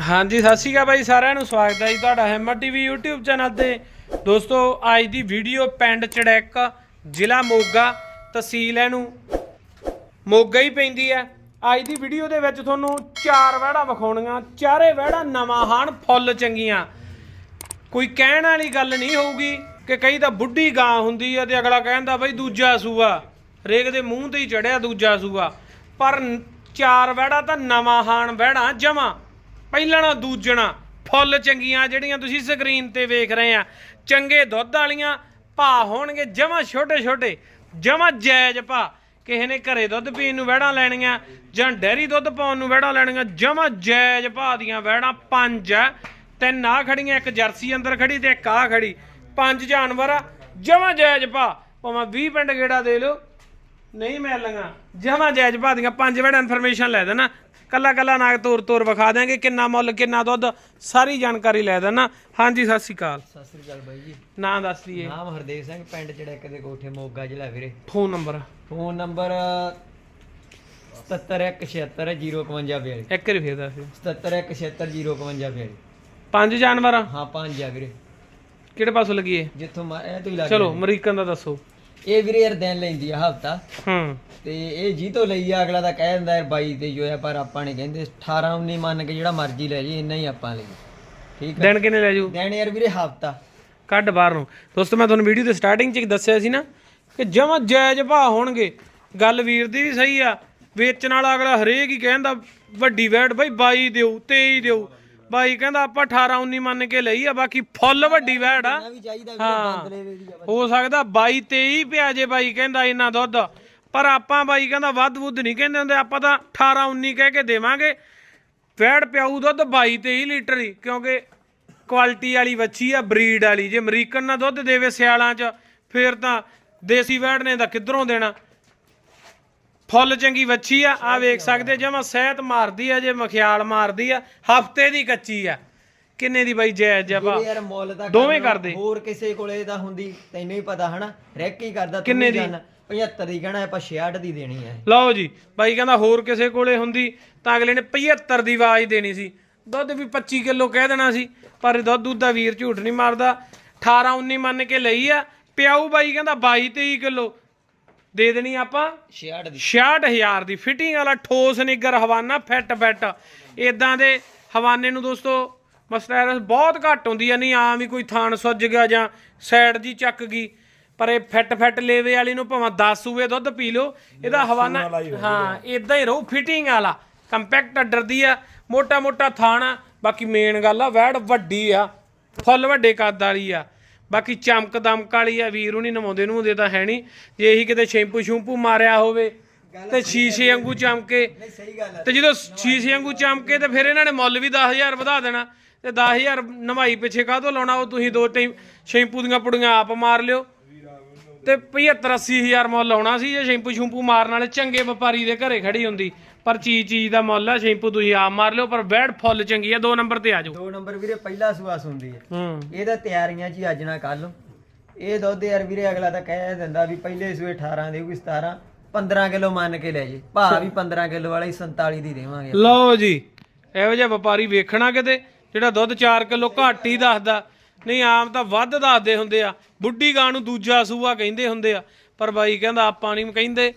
ਹਾਂਜੀ, ਸਤਿ ਸ਼੍ਰੀ ਅਕਾਲ ਬਾਈ, ਸਾਰਿਆਂ ਨੂੰ ਸਵਾਗਤ ਹੈ ਜੀ ਤੁਹਾਡਾ ਹੈਮਰ ਟੀਵੀ YouTube ਚੈਨਲ ਤੇ। ਦੋਸਤੋ, ਅੱਜ ਦੀ ਵੀਡੀਓ ਪਿੰਡ ਚੜੈਕ, ਜ਼ਿਲ੍ਹਾ ਮੋਗਾ, ਤਹਿਸੀਲ ਇਹਨੂੰ। ਮੋਗਾ ਹੀ ਪੈਂਦੀ ਹੈ। ਅੱਜ ਦੀ ਵੀਡੀਓ ਦੇ ਵਿੱਚ ਤੁਹਾਨੂੰ ਚਾਰ ਵਹਿੜਾਂ ਵਿਖਾਉਣੀਆਂ। ਚਾਰੇ ਵਹਿੜਾਂ ਨਵਾਂ ਹਨ ਫੁੱਲ ਚੰਗੀਆਂ। ਕੋਈ ਕਹਿਣ ਵਾਲੀ ਗੱਲ ਨਹੀਂ ਹੋਊਗੀ ਕਿ ਕਈ ਤਾਂ ਬੁੱਢੀ ਗਾਂ ਹੁੰਦੀ ਹੈ ਤੇ ਅਗਲਾ ਕਹਿੰਦਾ ਬਈ ਦੂਜਾ ਸੂਆ। ਰੇਗ ਦੇ ਮੂੰਹ ਤੇ ਹੀ ਚੜਿਆ ਦੂਜਾ ਸੂਆ। ਪਰ ਚਾਰ ਵਹਿੜਾ ਤਾਂ ਨਵਾਂ ਹਾਣ ਵਹਿੜਾ ਜਮਾ, ਪਹਿਲਣਾ ਦੂਜਣਾ। ਫੁੱਲ ਚੰਗੀਆਂ ਜਿਹੜੀਆਂ ਤੁਸੀਂ ਸਕਰੀਨ ਤੇ ਵੇਖ ਰਹੇ ਆ। ਚੰਗੇ ਦੁੱਧ ਵਾਲੀਆਂ ਭਾ ਹੋਣਗੇ ਜਮਾ ਛੋਟੇ ਛੋਟੇ, ਜਮਾ ਜਾਇਜ਼ ਭਾ ਕਿਸੇ ਨੇ ਘਰੇ ਦੁੱਧ ਪੀਣ ਨੂੰ ਵਹਿੜਾਂ ਲੈਣੀਆਂ ਜਾਂ ਡੈਰੀ ਦੁੱਧ ਪਾਉਣ ਨੂੰ ਵਹਿੜਾਂ ਲੈਣੀਆਂ, ਜਮਾ ਜਾਇਜ਼ ਭਾ ਦੀਆਂ ਵਹਿੜਾਂ ਪੰਜ ਆ ਤਿੰਨ ਆ ਖੜੀਆਂ, ਇੱਕ ਜਰਸੀ ਅੰਦਰ ਖੜੀ ਤੇ ਇੱਕ ਆ ਖੜੀ। ਪੰਜ ਜਾਨਵਰ ਆ, ਜਮਾ ਜਾਇਜ਼ ਭਾ ਭਾਵੇਂ 20 ਪਿੰਡ ਗੇੜਾ ਦੇ ਲਓ ਨਹੀਂ ਮਿਲਣੀਆਂ ਜਮਾ ਜਾਇਜ਼ ਭਾ ਦੀਆਂ ਪੰਜ ਵੜਾ ਇਨਫੋਰਮੇਸ਼ਨ ਲੈ ਦੇਣਾ। ਕੱਲਾ ਕੱਲਾ ਨਾਗ ਤੋਰ ਤੋਰ ਵਿਖਾ ਦਿਆਂਗੇ ਕਿੰਨਾ ਮੁੱਲ ਕਿੰਨਾ ਦੁੱਧ ਸਾਰੀ ਜਾਣਕਾਰੀ ਲੈ ਦੇਣਾ। ਹਾਂਜੀ ਸਤਿ ਸ਼੍ਰੀ ਅਕਾਲ। ਸਤਿ ਸ੍ਰੀ ਅਕਾਲ ਬਾਈ ਜੀ। ਨਾਂ ਦੱਸ ਦਈਏ। ਨਾਮ ਹਰਦੇਵ ਸਿੰਘ ਪਿੰਡ ਚੜੈਕ ਦੇ ਕੋਠੇ ਮੋਗਾ ਜ਼ਿਲ੍ਹਾ ਵੀਰੇ। Phone number. ਫੋਨ ਨੰਬਰ 7716605152 ਇੱਕ ਵਾਰੀ ਫੇਰ ਦੱਸ ਦਿਓ। 7716605152 ਪੰਜ ਜਾਨਵਰ? ਆ? ਹਾਂ ਪੰਜ ਆ ਵੀਰੇ। ਕਿਹੜੇ ਪਾਸੋਂ ਲੱਗੀਏ ਜਿੱਥੋਂ ਮਾ- ਇਹ ਤੋਂ ਹੀ ਲੱਗ ਚਲੋ ਅਮਰੀਕਨ ਦਾ ਦੱਸੋ। ਇਹ ਵੀਰੇ ਯਾਰ ਦਿਨ ਲੈਂਦੀ ਆ ਹਫਤਾ। ਹੂੰ। ਤੇ ਇਹ ਜੀ ਤੋਂ ਲਈ ਆ ਅਗਲਾ ਤਾਂ ਕਹਿ ਦਿੰਦਾ ਯਾਰ 22 ਤੇ ਜੋ ਹੈ ਪਰ ਆਪਾਂ ਨੇ ਕਹਿੰਦੇ। 18 19 ਮੰਨ ਕੇ ਜਿਹੜਾ ਮਰਜ਼ੀ ਲੈ ਜੀ ਇੰਨਾ ਹੀ ਆਪਾਂ ਲਈ। ਠੀਕ ਆ? ਦਿਨ ਕਿੰਨੇ ਲੈ ਜੂ ਦਿਨ ਯਾਰ ਵੀਰੇ ਹਫਤਾ। ਕੱਢ ਬਾਹਰ ਨੂੰ। ਦੋਸਤੋ ਮੈਂ ਤੁਹਾਨੂੰ ਵੀਡੀਓ ਦੇ ਸਟਾਰਟਿੰਗ 'ਚ ਹੀ ਦੱਸਿਆ ਸੀ ਨਾ ਕਿ ਜਮਾ ਜਾਇਜ਼ ਭਾਅ ਹੋਣਗੇ। ਗੱਲ ਵੀਰ ਦੀ ਵੀ ਸਹੀ ਆ। ਵੇਚਣ ਵਾਲਾ ਅਗਲਾ ਹਰੇਕ ਹੀ ਕਹਿੰਦਾ ਵੱਡੀ ਵੈਟ ਬਈ 22 ਦਿਓ 23 ਦਿਓ। ਬਾਈ ਕਹਿੰਦਾ ਆਪਾਂ 18 19 ਮੰਨ ਕੇ ਲਈ ਆ ਬਾਕੀ ਫੁੱਲ ਵੱਡੀ ਵੈਟ ਆ। ਵੀ ਚਾਹੀਦਾ ਹਾਂ। ਹੋ ਸਕਦਾ 22 23 ਪਿਆ ਜੇ ਬਾਈ ਕਹਿੰਦਾ ਇੰਨਾ ਦੁੱਧ। ਪਰ ਆਪਾਂ ਬਾਈ ਕਹਿੰਦਾ ਵੱਧ ਵੁੱਧ ਨਹੀਂ ਕਹਿੰਦੇ ਹੁੰਦੇ ਆਪਾਂ ਤਾਂ 18 19 ਕਹਿ ਕੇ ਦੇਵਾਂਗੇ। ਵੈੜ ਪਿਆਊ ਦੁੱਧ 22 23 ਲੀਟਰ ਹੀ ਕਿਉਂਕਿ ਕੁਆਲਿਟੀ ਵਾਲੀ ਵੱਛੀ ਆ ਬਰੀਡ ਵਾਲੀ। ਜੇ ਅਮਰੀਕਨ ਨਾਲ ਦੁੱਧ ਦੇਵੇ ਸਿਆਲਾਂ 'ਚ ਫੇਰ ਤਾਂ ਦੇਸੀ ਵੈੜ ਨੇ ਤਾਂ ਕਿੱਧਰੋਂ ਦੇਣਾ? ਫੁੱਲ ਚੰਗੀ ਵੱਛੀ ਆ ਆ ਵੇਖ ਸਕਦੇ ਜਮਾ ਸਿਹਤ ਮਾਰਦੀ ਆ ਜੇ ਮਖਿਆਲ ਮਾਰਦੀ ਆ ਹਫ਼ਤੇ ਦੀ ਕੱਚੀ ਆ ਕਿੰਨੇ ਦੀ ਬਾਈ ਜਪਾ ਵੀਰੇ ਯਾਰ ਮੁੱਲ ਤਾਂ ਦੋਵੇਂ ਕਰਦੇ। ਹੋਰ ਕਿਸੇ ਕੋਲੇ ਤਾਂ ਹੁੰਦੀ ਤੈਨੂੰ ਹੀ ਪਤਾ ਹਨਾ ਰੈਕ ਹੀ ਕਰਦਾ ਤੂੰ ਕਿੰਨੇ ਦੀ? ਜਾਣਦਾ। 75 ਦੀ ਕਹਿਣਾ ਆਪਾਂ 66 ਦੀ ਦੇਣੀ ਹੈ ਲਓ ਜੀ ਬਾਈ ਕਹਿੰਦਾ ਹੋਰ ਕਿਸੇ ਕੋਲੇ ਹੁੰਦੀ ਤਾਂ ਅਗਲੇ ਨੇ 75 ਦੀ ਆਵਾਜ਼ ਦੇਣੀ ਸੀ ਦੁੱਧ ਵੀ 25 ਕਿਲੋ ਕਹਿ ਦੇਣਾ ਸੀ ਪਰ ਦੁੱਧ ਦੁੱਧ ਦਾ ਵੀਰ ਝੂਠ ਨਹੀਂ ਮਾਰਦਾ 18 19 ਮੰਨ ਕੇ ਲਈ ਆ ਪਿਆਊ ਬਾਈ ਕਹਿੰਦਾ 22 23 ਕਿਲੋ ਦੇ ਦੇਣੀ ਆਪਾਂ 66 ਦੀ। 66000 ਦੀ। ਫਿਟਿੰਗ ਵਾਲਾ ਠੋਸ ਨਿੱਗਰ ਹਵਾਨਾ ਫਿੱਟ ਫਿੱਟ। ਇਦਾਂ ਦੇ ਹਵਾਨੇ ਨੂੰ ਦੋਸਤੋ ਮਸਟੈਰਸ ਬਹੁਤ ਘੱਟ ਹੁੰਦੀ ਆ ਨਹੀਂ ਆਮ ਵੀ ਕੋਈ ਥਾਣ ਸੁੱਜ ਗਿਆ ਜਾਂ ਸਾਈਡ ਦੀ ਚੱਕ ਗਈ। ਪਰ ਇਹ ਫਿੱਟ ਫਿੱਟ ਲੇਵੇ ਵਾਲੀ ਨੂੰ ਭਾਵੇਂ 10 ਸੂਏ ਦੁੱਧ ਪੀ ਲਓ ਇਹਦਾ ਹਵਾਨਾ ਹਾਂ ਇਦਾਂ ਹੀ ਰਹੂ ਫਿਟਿੰਗ ਵਾਲਾ। ਕੰਪੈਕਟ ਅੱਡਰ ਦੀ ਆ ਮੋਟਾ ਮੋਟਾ ਥਾਣ ਆ। ਬਾਕੀ ਮੇਨ ਗੱਲ ਆ ਵੈੜ ਵੱਡੀ ਆ ਫੁੱਲ ਵੱਡੇ ਕੱਦ ਵਾਲੀ ਆ। ਬਾਕੀ ਚਮਕ ਦਮਕ ਵਾਲੀ ਆ ਵੀਰ ਨਹੀਂ ਨਵਾਉਂਦੇ ਨੂੰ ਦੇ ਤਾਂ ਹੈ ਨਹੀਂ ਜੇ ਇਹੀ ਕਿਤੇ ਸ਼ੈਂਪੂ ਸ਼ੂੰਪੂ ਮਾਰਿਆ ਹੋਵੇ ਤੇ ਸ਼ੀਸ਼ੇ ਵਾਂਗੂ ਚਮਕੇ। ਤੇ ਜਦੋਂ ਸ਼ੀਸ਼ੇ ਵਾਂਗੂ ਚਮਕੇ ਤੇ ਫਿਰ ਇਹਨਾਂ ਨੇ ਮੁੱਲ ਵੀ 10000 ਵਧਾ ਦੇਣਾ। ਤੇ 10000 ਨਵਾਈ ਪਿੱਛੇ ਕਾਹਤੋਂ ਲਾਉਣਾ? ਉਹ ਤੁਸੀਂ ਦੋ ਟਾਈਮ ਸ਼ੈਂਪੂ ਦੀਆਂ ਪੁੜੀਆਂ ਆਪ ਮਾਰ ਲਿਓ। ਤੇ 75 80000 ਮੁੱਲ ਲਾਉਣਾ ਸੀ ਜੇ ਸ਼ੈਂਪੂ ਸ਼ੂੰਪੂ ਮਾਰਨ ਵਾਲੇ ਚੰਗੇ ਵਪਾਰੀ ਦੇ ਘਰੇ ਖੜੀ ਹੁੰਦੀ। ਪਰ ਚੀਜ਼ ਚੀਜ਼ ਦਾ ਮੁੱਲ ਆ ਸ਼ੈਂਪੂ ਤੁਸੀਂ ਆਪ ਮਾਰ ਲਿਓ ਪਰ ਬੈਡ ਫੁੱਲ ਚੰਗੀ ਆ ਦੋ ਨੰਬਰ ਤੇ ਆ ਜਾਓ। ਦੋ ਨੰਬਰ ਵੀਰੇ ਪਹਿਲਾ ਸੁਆਸ ਹੁੰਦੀ ਹੈ। ਹੂੰ। ਇਹ ਤਾਂ ਤਿਆਰੀਆਂ ਹੀ ਅੱਜ ਨਾ ਕੱਲ ਇਹ ਦੁੱਧ ਯਾਰ ਵੀਰੇ ਅਗਲਾ ਤਾਂ ਕਹਿ ਦਿੰਦਾ ਵੀ ਪਹਿਲੇ ਸੂਏ 18 ਦੇਊਗੀ 17 15 ਕਿਲੋ ਮੰਨ ਕੇ ਲੈ ਜੇ। ਭਾ ਵੀ 15 ਕਿਲੋ ਵਾਲਾ ਹੀ 47 ਦੀ ਦੇਵਾਂਗੇ। ਲਓ ਜੀ ਇਹੋ ਜਿਹਾ ਵਪਾਰੀ ਵੇਖਣਾ ਕਿਤੇ ਜਿਹੜਾ ਦੁੱਧ 4 ਕਿਲੋ ਘੱਟ ਹੀ ਦੱਸਦਾ। ਨਹੀਂ ਆਮ ਤਾਂ ਵੱਧ ਦੱਸਦੇ ਹੁੰਦੇ ਆ। ਬੁੱਢੀ ਗਾਂ ਨੂੰ ਦੂਜਾ ਸੂਆ ਕਹਿੰਦੇ ਹੁੰਦੇ ਆ। ਪਰ ਬਾਈ ਕਹਿੰਦਾ, ਆਪਾਂ ਨਹੀਂ ਕਹਿੰਦੇ।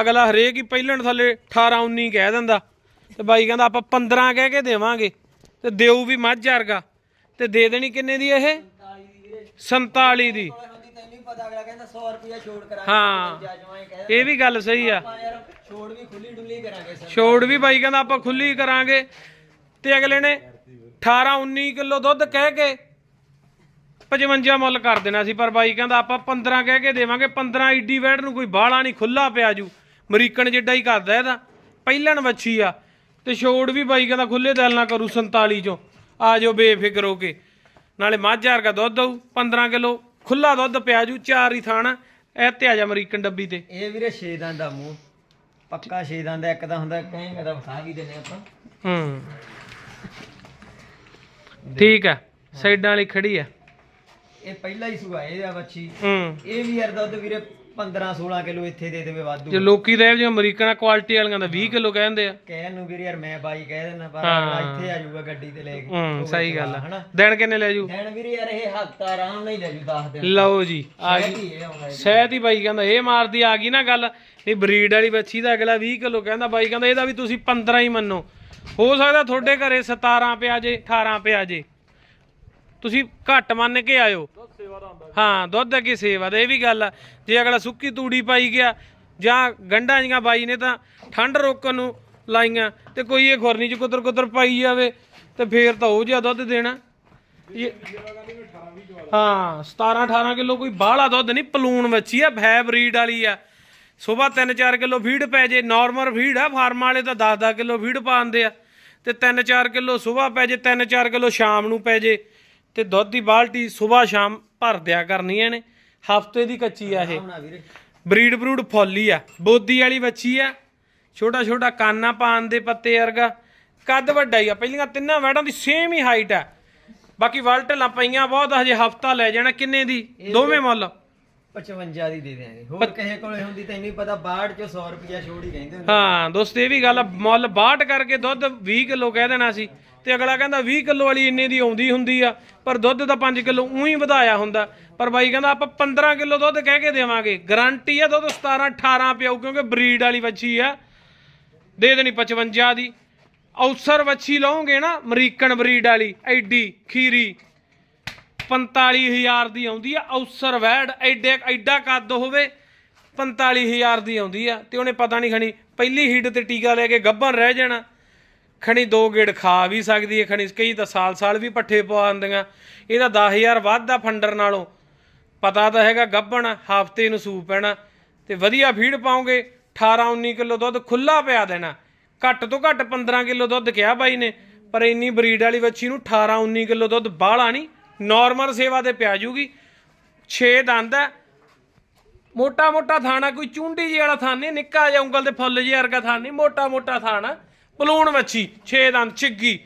ਅਗਲਾ ਹਰੇਕ ਹੀ ਪਹਿਲਣ ਥੱਲੇ 18 19 ਕਹਿ ਦਿੰਦਾ। ਤੇ ਬਾਈ ਕਹਿੰਦਾ, ਆਪਾਂ 15 ਕਹਿ ਕੇ ਦੇਵਾਂਗੇ। ਤੇ ਦੇਊ ਵੀ ਮੱਝ ਵਰਗਾ। ਤੇ ਦੇ ਦੇਣੀ ਕਿੰਨੇ ਦੀ ਇਹ? 47 ਦੀ। ਹਾਂ, ਇਹ ਵੀ ਗੱਲ ਸਹੀ ਆ। ਛੋੜ ਵੀ ਖੁੱਲੀ ਡੁੱਲੀ ਕਰਾਂਗੇ ਛੋੜ ਵੀ ਬਾਈ ਕਹਿੰਦਾ, ਆਪਾਂ ਖੁੱਲੀ ਕਰਾਂਗੇ। ਤੇ ਅਗਲੇ ਨੇ 18 19 ਕਿਲੋ ਦੁੱਧ ਕਹਿ ਕੇ 55 ਮੁੱਲ ਕਰ ਦੇਣਾ ਸੀ ਪਰ ਬਾਈ ਕਹਿੰਦਾ ਆਪਾਂ 15 ਕਹਿ ਕੇ ਦੇਵਾਂਗੇ 15 ਈਡੀ ਵੈੜ ਨੂੰ ਕੋਈ ਬਾਹਲਾ ਨਹੀਂ ਖੁੱਲਾ ਪਿਆ ਜੂ। ਅਮਰੀਕਨ ਜਿੱਡਾ ਹੀ ਕਰਦਾ ਇਹਦਾ। ਪਹਿਲਣ ਵੱਛੀ ਆ। ਤੇ ਛੋੜ ਵੀ ਬਾਈ ਕਹਿੰਦਾ ਖੁੱਲੇ ਦਿਲ ਨਾਲ ਕਰੂ 47 ਚੋਂ। ਆ ਜਾਓ ਬੇਫਿਕਰ ਹੋ ਕੇ। ਨਾਲੇ ਮੱਝ ਵਰਗਾ ਦੁੱਧ ਆਊ 15 ਕਿਲੋ ਖੁੱਲਾ ਦੁੱਧ ਪਿਆ ਜੂ ਚਾਰ ਹੀ ਥਾਣਾ। ਇਹ ਤੇ ਆ ਜਾ ਅਮਰੀਕਨ ਡੱਬੀ ਤੇ। ਇਹ ਵੀਰੇ ਛੇ ਦੰਦ ਦਾ ਮੂੰਹ। ਪੱਕਾ ਛੇ ਦੰਦ ਦਾ ਇੱਕ ਤਾਂ ਹੁੰਦਾ ਕਹੇਂਗਾ ਤਾਂ ਵਿਖਾ ਵੀ ਦਿੰਨੇ ਆਪਾਂ। ਹੂੰ। ਠੀਕ ਆ ਸਾਈਡਾਂ ਵਾਲੀ ਖੜੀ ਆ। ਇਹ ਪਹਿਲਾ ਹੀ ਸੁਭਾਏ ਆ ਬੱਚੀ ਹੂੰ। ਇਹ ਵੀ ਯਾਰ ਦੁੱਧ ਵੀਰੇ 15 16 ਕਿਲੋ ਇੱਥੇ ਦੇ ਦੇਵੇ ਵਾਧੂ। ਜੇ ਲੋਕੀ ਇਹ ਜਿਹੀਆਂ ਅਮਰੀਕਨ ਕੁਆਲਿਟੀ ਵਾਲੀਆਂ ਦਾ 20 ਕਿਲੋ ਕਹਿੰਦੇ ਆ। ਕਹਿਣ ਨੂੰ ਵੀਰ ਯਾਰ ਮੈਂ ਬਾਈ ਕਹਿ ਦਿੰਦਾ ਪਰ। ਅਗਲਾ ਇੱਥੇ ਆ ਜਾਊਗਾ ਗੱਡੀ ਤੇ ਲੈ ਕੇ। ਹੂੰ ਸਹੀ ਗੱਲ ਆ। ਹਨਾ? ਦਿਨ ਕਿੰਨੇ ਲੈ ਜੂ ਦੇਣ ਵੀਰ ਯਾਰ ਇਹ ਹਫਤਾ ਆਰਾਮ ਨਾਲ ਹੀ ਲੈ ਜੂ 10 ਦਿਨ। ਲਓ ਜੀ ਆ ਗਈ। ਕੀ ਇਹ ਆਉਂਦਾ ਸ਼ਾਇਦ ਹੀ ਬਾਈ ਕਹਿੰਦਾ ਇਹ ਮਾਰਦੀ ਆ ਗਈ ਨਾ ਗੱਲ। ਇਹ ਬਰੀਡ ਵਾਲੀ ਬੱਚੀ ਦਾ ਅਗਲਾ 20 ਕਿਲੋ ਕਹਿੰਦਾ ਬਾਈ ਕਹਿੰਦਾ ਇਹਦਾ ਵੀ ਤੁਸੀਂ 15 ਹੀ ਮੰਨੋ। ਹੋ ਸਕਦਾ ਤੁਹਾਡੇ ਘਰੇ 17 ਪਿਆ ਜੇ 18 ਪਿਆ ਜੇ। ਤੁਸੀਂ ਘੱਟ ਮੰਨ ਕੇ ਆਇਓ। ਹਾਂ ਦੁੱਧ ਅੱਗੇ ਸੇਵਾ ਦਾ ਇਹ ਵੀ ਗੱਲ ਆ। ਜੇ ਅਗਲਾ ਸੁੱਕੀ ਤੂੜੀ ਪਾਈ ਗਿਆ ਜਾਂ ਗੰਢਾਂ ਜੀਆਂ ਬਾਈ ਨੇ ਤਾਂ ਠੰਡ ਰੋਕਣ ਨੂੰ ਲਾਈਆਂ ਤੇ ਕੋਈ ਇਹ ਖੁਰਨੀ ਚ ਕੁਦਰ ਕੁਦਰ ਪਾਈ ਜਾਵੇ ਤੇ ਫੇਰ ਤਾਂ ਉਹ ਜਿਹਾ ਦੁੱਧ ਦੇਣਾ। ਹਾਂ 17 18 ਕਿਲੋ ਕੋਈ ਬਾਹਲਾ ਦੁੱਧ ਨਹੀਂ ਪਲੂਣ ਵੱਛੀ ਆ ਭੈ ਬਰੀਡ ਵਾਲੀ ਆ। ਸਵੇਰ 3-4 ਕਿਲੋ ਫੀਡ ਪੈ ਜੇ ਨਾਰਮਲ ਫੀਡ ਆ ਫਾਰਮ ਵਾਲੇ ਤਾਂ 10-10 ਕਿਲੋ ਫੀਡ ਪਾਉਂਦੇ ਆ। ਤੇ 3-4 ਕਿਲੋ ਸਵੇਰ ਪੈ ਜੇ 3-4 ਕਿਲੋ ਸ਼ਾਮ ਨੂੰ ਪੈ ਜੇ। ਤੇ ਦੁੱਧ ਦੀ ਬਾਲਟੀ ਸਵੇਰ ਸ਼ਾਮ ਭਰ ਦਿਆ ਕਰਨੀਆਂ ਨੇ। ਹਫ਼ਤੇ ਦੀ ਕੱਚੀ ਆ ਇਹ। ਬਰੀਡ ਬਰੂਡ ਫੁੱਲੀ ਆ। ਬੋਦੀ ਵਾਲੀ ਵੱਛੀ ਆ। ਛੋਟਾ ਛੋਟਾ ਕਾਨਾ ਪਾਣ ਦੇ ਪੱਤੇ ਵਰਗਾ। ਕੱਦ ਵੱਡਾ ਹੀ ਆ। ਪਹਿਲੀਆਂ ਤਿੰਨਾਂ ਵੈੜਾਂ ਦੀ ਸੇਮ ਹੀ ਹਾਈਟ ਆ। ਬਾਕੀ ਵਲਟਲਾਂ ਪਈਆਂ ਬਹੁਤ ਹਜੇ ਹਫਤਾ ਲੈ ਜਾਣਾ। ਕਿੰਨੇ ਦੀ? ਦੋਵੇਂ ਮੁੱਲ। 55 ਦੀ ਦੇ ਦਿਆਂਗੇ। ਹੋਰ ਕਿਸੇ ਕੋਲੇ ਹੁੰਦੀ ਤੈਨੂੰ ਪਤਾ 62 ਚੋਂ 100 ਰੁਪਿਆ ਛੋੜ ਹੀ ਕਹਿੰਦੇ ਹੁੰਦੇ ਹਾਂ ਦੋਸਤ ਇਹ ਵੀ ਗੱਲ ਮੁੱਲ 62 ਕਰਕੇ ਦੁੱਧ 20 ਕਿਲੋ ਕਹਿ ਦੇਣਾ ਸੀ। ਤੇ ਅਗਲਾ ਕਹਿੰਦਾ 20 ਕਿਲੋ ਵਾਲੀ ਇੰਨੇ ਦੀ ਆਉਂਦੀ ਹੁੰਦੀ ਆ, ਪਰ ਦੁੱਧ ਤਾਂ 5 ਕਿਲੋ ਉਹੀ ਵਧਾਇਆ ਹੁੰਦਾ। ਪਰ ਬਾਈ ਕਹਿੰਦਾ ਆਪਾਂ 15 ਕਿਲੋ ਦੁੱਧ ਕਹਿ ਕੇ ਦੇਵਾਂਗੇ। ਗਾਰੰਟੀ ਆ ਦੁੱਧ 17 18 ਪਿਆਉ, ਕਿਉਂਕਿ ਬਰੀਡ ਵਾਲੀ ਵੱਛੀ ਆ। ਦੇ ਦੇਣੀ 55 ਦੀ। ਔਸਰ ਵੱਛੀ ਲਓਗੇ ਨਾ, ਅਮਰੀਕਨ ਬਰੀਡ ਵਾਲੀ, ਐਡੀ ਖੀਰੀ 45000 ਦੀ ਆਉਂਦੀ ਆ। ਔਸਰ ਵੈੜ, ਐਡੇ, ਐਡਾ ਕੱਦ ਹੋਵੇ 45000 ਦੀ ਆਉਂਦੀ ਆ। ਤੇ ਉਹਨੇ ਪਤਾ ਨਹੀਂ ਖਣੀ, ਪਹਿਲੀ ਹੀਟ ਤੇ ਟੀਕਾ ਲੈ ਕੇ ਗੱਭਣ ਰਹਿ ਜਾਣਾ। ਖਣੀ ਦੋ ਗੇੜ ਖਾ ਵੀ ਸਕਦੀ ਹੈ ਖਣੀ, ਕਈ ਤਾਂ ਸਾਲ ਸਾਲ ਵੀ ਪੱਠੇ ਪਵਾ ਦਿੰਦੀਆਂ। ਇਹਦਾ 10000 ਵੱਧ ਆ ਫੰਡਰ ਨਾਲੋਂ। ਪਤਾ ਤਾਂ ਹੈਗਾ ਗੱਭਣ, ਹਫ਼ਤੇ ਨੂੰ ਸੂ ਪੈਣਾ। ਤੇ ਵਧੀਆ ਫੀਡ ਪਾਉਂਗੇ 18 19 ਕਿਲੋ ਦੁੱਧ ਖੁੱਲਾ ਪਿਆ ਦੇਣਾ। ਘੱਟ ਤੋਂ ਘੱਟ 15 ਕਿਲੋ ਦੁੱਧ ਕਿਹਾ ਬਾਈ ਨੇ, ਪਰ ਇੰਨੀ ਬਰੀਡ ਵਾਲੀ ਵੱਛੀ ਨੂੰ 18 19 ਕਿਲੋ ਦੁੱਧ ਬਾਹਲਾ ਨਹੀਂ ਨਾਰਮਲ ਸੇਵਾ ਤੇ ਪਿਆ ਜੂਗੀ। 6 ਦੰਦ ਹੈ ਮੋਟਾ ਮੋਟਾ ਥਾਣਾ, ਕੋਈ ਚੁੰਡੀ ਜੀ ਵਾਲਾ ਥਾਂ ਨਹੀਂ, ਨਿੱਕਾ ਜਿਹਾ ਉਂਗਲ ਦੇ ਫੁੱਲ ਜਿਹੇ ਵਰਗਾ ਥਾਂ ਨਹੀਂ ਮੋਟਾ ਮੋਟਾ ਥਾਣਾ। ਪਲੂਣ ਵੱਛੀ 6 ਦੰਦ ਛਿੱਗੀ।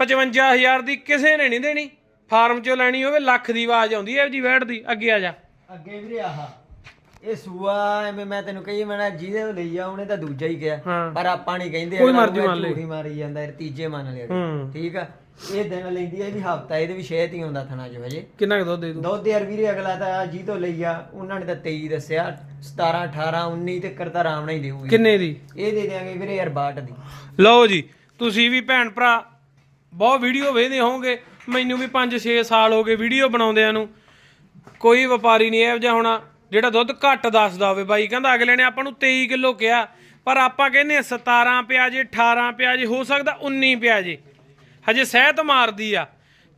55000 ਦੀ ਕਿਸੇ ਨੇ ਨਹੀਂ ਦੇਣੀ। ਫਾਰਮ ਚੋਂ ਲੈਣੀ ਹੋਵੇ ਲੱਖ ਦੀ ਆਵਾਜ਼ ਆਉਂਦੀ ਹੈ ਜੀ ਵੈੜ ਦੀ ਅੱਗੇ ਆ ਜਾ। ਅੱਗੇ ਵੀਰੇ ਆਹ ਇਹ ਸੂਆ ਐਵੇਂ ਮੈਂ ਤੈਨੂੰ ਕਹੀ ਮੈਂ ਜਿਹਦੇ ਤੋਂ ਲਈ ਆ ਉਹਨੇ ਤਾਂ ਦੂਜਾ ਹੀ ਕਿਹਾ। ਪਰ ਆਪਾਂ ਨਹੀਂ ਕਹਿੰਦੇ ਕੋਈ ਮਰਜ਼ੀ ਮੰਨ ਲੈ। ਮਾਰੀ ਜਾਂਦਾ ਤੀਜੇ ਮੰਨ ਲਿਆ। ਠੀਕ ਆ? ਇਹ ਦਿਨ ਲੈਂਦੀ ਇਹ ਵੀ ਹਫਤਾ ਇਹਦੇ ਵੀ ਸ਼ਹਿਦ ਹੀ ਹੁੰਦਾ ਥਣਾ ਜੋ ਹਜੇ। ਕਿੰਨਾ ਕੁ ਦੁੱਧ ਦੇ ਦੂ? ਦੁੱਧ ਯਾਰ ਵੀਰੇ ਅਗਲਾ ਤਾਂ ਜੀ ਤੋਂ ਲਈ ਆ ਉਹਨਾਂ ਨੇ ਤਾਂ 23 ਦੱਸਿਆ 17 18 19 ਤੇ ਕਰਤਾ ਆਰਾਮ ਨਾਲ ਹੀ ਦੇਊਗੀ। ਕਿੰਨੇ ਦੀ? ਇਹ ਦੇ ਦਿਆਂਗੇ ਵੀਰੇ ਯਾਰ 62 ਦੀ। ਲਓ ਜੀ ਤੁਸੀਂ ਵੀ ਭੈਣ ਭਰਾ ਬਹੁਤ ਵੀਡੀਓ ਵੇਖਦੇ ਹੋਵੋਗੇ ਮੈਨੂੰ ਵੀ 5-6 ਸਾਲ ਹੋ ਗਏ ਵੀਡੀਓ ਬਣਾਉਂਦਿਆਂ ਨੂੰ। ਕੋਈ ਵਪਾਰੀ ਨਹੀਂ ਇਹੋ ਜਿਹਾ ਹੋਣਾ ਜਿਹੜਾ ਦੁੱਧ ਘੱਟ ਦੱਸਦਾ ਹੋਵੇ। ਬਾਈ ਕਹਿੰਦਾ ਅਗਲੇ ਨੇ ਆਪਾਂ ਨੂੰ 23 ਕਿਲੋ ਕਿਹਾ ਪਰ ਆਪਾਂ ਕਹਿੰਦੇ ਹਾਂ 17 ਪਿਆ ਜੇ 18 ਪਿਆ ਜੇ ਹੋ ਸਕਦਾ 19 ਪਿਆ ਜੇ। ਹਜੇ ਸਹਿਤ ਮਾਰਦੀ ਆ।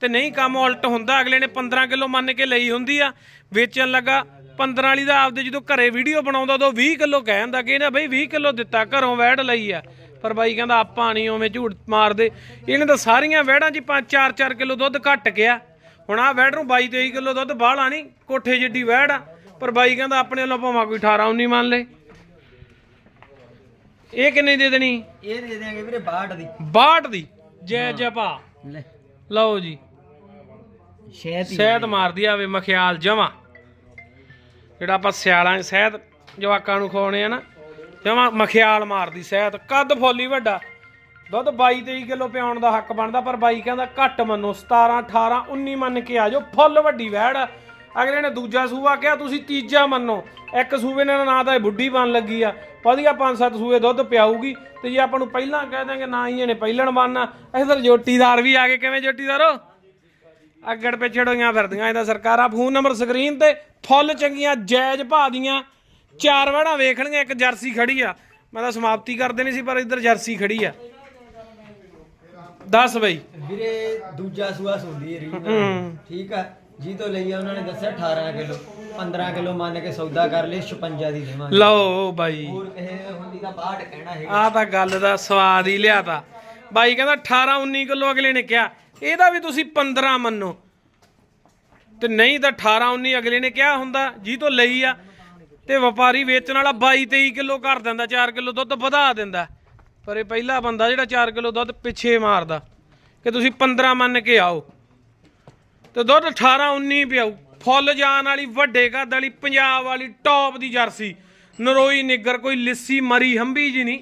ਤੇ ਨਹੀਂ ਕੰਮ ਉਲਟ ਹੁੰਦਾ ਅਗਲੇ ਨੇ 15 ਕਿਲੋ ਮੰਨ ਕੇ ਲਈ ਹੁੰਦੀ ਆ। ਵੇਚਣ ਲੱਗਾ 15 ਵਾਲੀ ਦਾ ਆਪਦੇ ਜਦੋਂ ਘਰੇ ਵੀਡੀਓ ਬਣਾਉਂਦਾ ਉਦੋਂ 20 ਕਿਲੋ ਕਹਿੰਦਾ ਕਿ ਇਹਨੇ ਬਈ 20 ਕਿਲੋ ਦਿੱਤਾ ਘਰੋਂ ਵੈੜ ਲਈ ਆ। ਪਰ ਬਾਈ ਕਹਿੰਦਾ ਆਪਾਂ ਨਹੀਂ ਉਵੇਂ ਝੂਠ ਮਾਰਦੇ। ਇਹਨੇ ਤਾਂ ਸਾਰੀਆਂ ਵੈੜਾਂ 'ਚ 5 4 4 ਕਿਲੋ ਦੁੱਧ ਘੱਟ ਗਿਆ ਹੁਣ ਆ ਵੈੜ ਨੂੰ 22 23 ਕਿਲੋ ਦੁੱਧ ਬਾਹਲਾ ਨਹੀਂ ਕੋਠੇ ਜਿੱਡੀ ਵੈੜ ਆ। ਪਰ ਬਾਈ ਕਹਿੰਦਾ ਆਪਣੇ ਵੱਲੋਂ ਭਾਵੇਂ ਕੋਈ 18 19 ਮੰਨ ਲੈ। ਇਹ ਕਿੰਨੇ ਦੀ ਦੇਣੀ? ਇਹ ਦੇ ਦਿਆਂਗੇ ਵੀਰੇ 62 ਦੀ। 62 ਦੀ। ਜੈ ਜੈ ਭਾ ਲੈ। ਲਓ ਜੀ। ਸ਼ਹਿਦ ਹੀ ਸਹਿਤ ਮਾਰਦੀ ਆਵੇ ਮਖਿਆਲ ਜਮਾ। ਜਿਹੜਾ ਆਪਾਂ ਸਿਆਲਾਂ 'ਚ ਸਹਿਤ ਜਵਾਕਾਂ ਨੂੰ ਖਵਾਉਣੇ ਆ ਨਾ ਜਮਾ ਮਖਿਆਲ ਮਾਰਦੀ ਸਹਿਤ ਕੱਦ ਫੋਲੀ ਵੱਡਾ। ਦੁੱਧ 22 23 ਕਿਲੋ ਪਿਆਉਣ ਦਾ ਹੱਕ ਬਣਦਾ ਪਰ ਬਾਈ ਕਹਿੰਦਾ ਘੱਟ ਮੰਨੋ 17 18 19 ਮੰਨ ਕੇ ਆ ਜਾਓ ਫੁੱਲ ਵੱਡੀ ਵੈੜ ਆ। ਅਗਲੇ ਨੇ ਦੂਜਾ ਸੂਆ ਕਿਹਾ ਤੁਸੀਂ ਤੀਜਾ ਮੰਨੋ। ਇੱਕ ਸੂਵੇ ਨਾਲ ਨਾ ਤਾਂ ਇਹ ਬੁੱਢੀ ਬਣ ਲੱਗੀ ਆ। ਵਧੀਆ ਪੰਜ ਸੱਤ ਸੂਏ ਦੁੱਧ ਪਿਆਊਗੀ ਤੇ ਜੇ ਆਪਾਂ ਨੂੰ ਪਹਿਲਾਂ ਕਹਿ ਦਾਂਗੇ ਨਾ ਹੀ ਇਹਨੇ ਪਹਿਲਣ ਬਣਨਾ। ਇਧਰ ਜੋਟੀਦਾਰ ਵੀ ਆ ਗਏ। ਕਿਵੇਂ ਜੋਟੀਦਾਰੋ ਅੱਗੜ ਪਿਛੜ ਹੋਈਆਂ ਫਿਰਦੀਆਂ। ਇਹਦਾ ਸਰਕਾਰਾਂ ਫੋਨ ਨੰਬਰ ਸਕਰੀਨ ਤੇ ਫੁੱਲ ਚੰਗੀਆਂ ਜਾਇਜ਼ ਭਾਅ ਦੀਆਂ। ਚਾਰ ਵੜਾਂ ਵੇਖ ਲਈਆਂ ਇੱਕ ਜਰਸੀ ਖੜੀ ਆ। ਮੈਂ ਤਾਂ ਸਮਾਪਤੀ ਕਰ ਦੇਣੀ ਸੀ ਪਰ ਇੱਧਰ ਜਰਸੀ ਖੜੀ ਆ। ਦੱਸ ਬਈ। ਵੀਰੇ ਦੂਜਾ ਸੂਆ ਸੁੰਦੀ ਰੀ ਹੂੰ। ਠੀਕ ਆ। ਜੀ ਤੋਂ ਲਈ ਆ ਉਹਨਾਂ ਨੇ ਦੱਸਿਆ 18 ਕਿਲੋ 15 ਕਿਲੋ ਮੰਨ ਕੇ ਸੌਦਾ ਕਰ ਲਈ 56 ਦੀ ਦੇਵਾਂਗੇ। ਲਓ ਬਾਈ। ਹੋਰ ਕਿਸੇ ਹੁੰਦੀ ਤਾਂ 62 ਕਹਿਣਾ ਹੈ ਆ ਤਾਂ ਗੱਲ ਦਾ ਸਵਾਦ ਹੀ ਲਿਆਤਾ। ਬਾਈ ਕਹਿੰਦਾ 18 19 ਕਿਲੋ ਅਗਲੇ ਨੇ ਕਿਹਾ। ਇਹਦਾ ਵੀ ਤੁਸੀਂ 15 ਮੰਨੋ। ਤੇ ਨਹੀਂ ਤਾਂ 18 19 ਅਗਲੇ ਨੇ ਕਿਹਾ ਹੁੰਦਾ ਜੀ ਤੋਂ ਲਈ ਆ। ਤੇ ਵਪਾਰੀ ਵੇਚਣ ਵਾਲਾ 22 23 ਕਿਲੋ ਕਰ ਦਿੰਦਾ 4 ਕਿਲੋ ਦੁੱਧ ਵਧਾ ਦਿੰਦਾ। ਪਰ ਇਹ ਪਹਿਲਾ ਬੰਦਾ ਜਿਹੜਾ 4 ਕਿਲੋ ਦੁੱਧ ਪਿੱਛੇ ਮਾਰਦਾ। ਕਿ ਤੁਸੀਂ 15 ਮੰਨ ਕੇ ਆਓ। ਤੇ ਦੁੱਧ 18 19 ਪਿਆਉ ਫੁੱਲ ਜਾਨ ਵਾਲੀ ਵੱਡੇ ਕੱਦ ਵਾਲੀ ਪੰਜਾਬ ਵਾਲੀ ਟੌਪ ਦੀ ਜਰਸੀ। ਨਰੋਈ ਨਿੱਗਰ ਕੋਈ ਲਿੱਸੀ ਮਰੀ ਹੰਬੀ ਜੀ ਨਹੀਂ।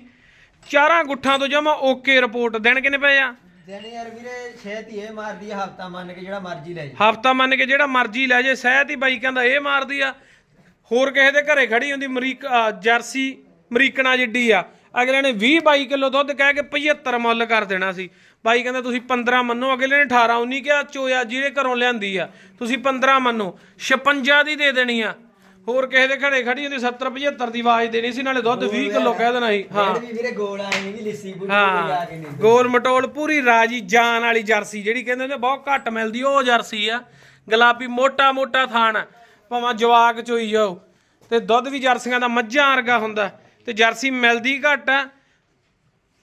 ਚਾਰਾਂ ਗੁੱਠਾਂ ਤੋਂ ਜਮਾ ਓਕੇ ਰਿਪੋਰਟ। ਦੇਣ ਕਿੰਨੇ ਪਏ ਆ? ਦਿਨ ਯਾਰ ਵੀਰੇ ਛੇਤੀ ਇਹ ਮਾਰਦੀ ਆ ਹਫਤਾ ਮੰਨ ਕੇ ਜਿਹੜਾ ਮਰਜ਼ੀ ਲੈ ਜਾ ਹਫਤਾ ਮੰਨ ਕੇ ਜਿਹੜਾ ਮਰਜ਼ੀ ਲੈ ਜੇ ਸਹਿਤ ਹੀ ਬਾਈ ਕਹਿੰਦਾ ਇਹ ਮਾਰਦੀ ਆ। ਹੋਰ ਕਿਸੇ ਦੇ ਘਰੇ ਖੜੀ ਹੁੰਦੀ ਅਮਰੀਕ ਅਹ ਜਰਸੀ ਅਮਰੀਕਨਾ ਜਿੱਡੀ ਆ। ਅਗਲੇ ਨੇ 20 22 ਕਿਲੋ ਦੁੱਧ ਕਹਿ ਕੇ 75 ਮੁੱਲ ਕਰ ਦੇਣਾ ਸੀ। ਬਾਈ ਕਹਿੰਦਾ ਤੁਸੀਂ 15 ਮੰਨੋ। ਅਗਲੇ ਨੇ 18 19 ਕਿਹਾ ਚੋਇਆ ਜਿਹਦੇ ਘਰੋਂ ਲਿਆਂਦੀ ਆ। ਤੁਸੀਂ 15 ਮੰਨੋ। 56 ਦੀ ਦੇ ਦੇਣੀ ਆ। ਹੋਰ ਕਿਸੇ ਦੇ ਘਰੇ ਖੜੀ ਹੁੰਦੀ 70 75 ਦੀ ਆਵਾਜ਼ ਦੇਣੀ ਸੀ ਨਾਲੇ ਦੁੱਧ 20 ਕਿਲੋ ਕਹਿ ਦੇਣਾ ਸੀ। ਹਾਂ। ਵੀ ਵੀਰੇ ਗੋਲ ਆਏ ਨਹੀਂ ਲਿੱਸੀ ਪੂਰੀ ਪੂਰੀ ਆ ਕੇ ਨਹੀਂ। ਗੋਲ ਮਟੋਲ ਪੂਰੀ ਰਾਜੀ ਜਾਨ ਵਾਲੀ ਜਰਸੀ ਜਿਹੜੀ ਕਹਿੰਦੇ ਨੇ ਬਹੁਤ ਘੱਟ ਮਿਲਦੀ ਉਹ ਜਰਸੀ ਆ। ਗੁਲਾਬੀ ਮੋਟਾ ਮੋਟਾ ਥਾਣ। ਭਾਵੇਂ ਜਵਾਕ ਚੋਈ ਜਾਓ। ਤੇ ਦੁੱਧ ਵੀ ਜਰਸੀਆਂ ਦਾ ਮੱਝਾਂ ਵਰਗਾ ਹੁੰਦਾ। ਤੇ ਜਰਸੀ ਮਿਲਦੀ ਘੱਟ ਆ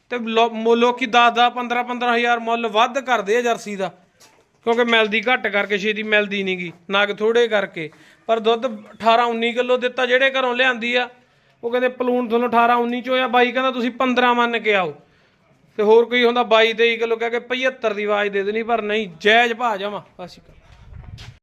ਤੇ ਲੋ- ਮੋ- ਲੋਕੀ 10 10 15 15000 ਮੁੱਲ ਵੱਧ ਕਰਦੇ ਆ ਜਰਸੀ ਦਾ। ਕਿਉਂਕਿ ਮਿਲਦੀ ਘੱਟ ਕਰਕੇ ਛੇਤੀ ਮਿਲਦੀ ਨਹੀਂਗੀ ਨਗ ਥੋੜੇ ਕਰਕੇ। ਪਰ ਦੁੱਧ 18 19 ਕਿਲੋ ਦਿੱਤਾ, ਜਿਹੜੇ ਘਰੋਂ ਲਿਆਂਦੀ ਆ, ਉਹ ਕਹਿੰਦੇ ਪਲੂਣ ਤੁਹਾਨੂੰ 18 19 ਚ ਹੋਇਆ ਬਾਈ ਕਹਿੰਦਾ ਤੁਸੀਂ 15 ਮੰਨ ਕੇ ਆਓ। ਤੇ ਹੋਰ ਕੋਈ ਹੁੰਦਾ 22 23 ਕਿਲੋ, ਕਹਿ ਕੇ 75 ਦੀ ਆਵਾਜ਼ ਦੇ ਦੇਣੀ, ਪਰ ਨਹੀਂ, ਜਾਇਜ਼ ਭਾ ਜਾਵਾਂ ਬਸ